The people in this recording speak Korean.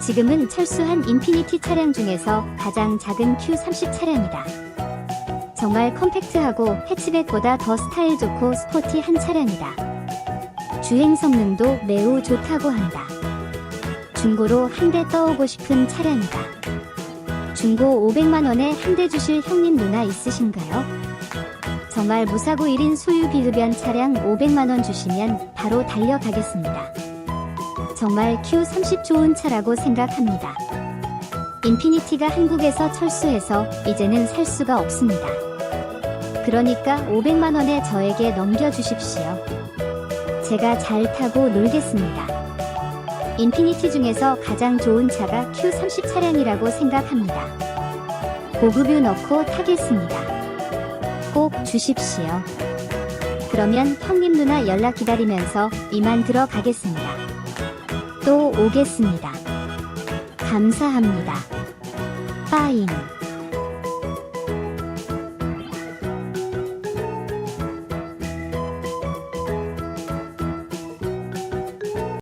지금은 철수한 인피니티 차량 중에서 가장 작은 Q30 차량이다. 정말 컴팩트하고 해치백보다 더 스타일 좋고 스포티한 차량이다. 주행 성능도 매우 좋다고 한다. 중고로 한 대 떠오고 싶은 차량이다. 중고 500만원에 한 대 주실 형님 누나 있으신가요? 정말 무사고 1인 소유 비흡연 차량 500만원 주시면 바로 달려가겠습니다. 정말 Q30 좋은 차라고 생각합니다. 인피니티가 한국에서 철수해서 이제는 살 수가 없습니다. 그러니까 500만원에 저에게 넘겨주십시오. 제가 잘 타고 놀겠습니다. 인피니티 중에서 가장 좋은 차가 Q30 차량이라고 생각합니다. 고급유 넣고 타겠습니다. 꼭 주십시오. 그러면 형님 누나 연락 기다리면서 이만 들어가겠습니다. 또 오겠습니다. 감사합니다. 빠잉.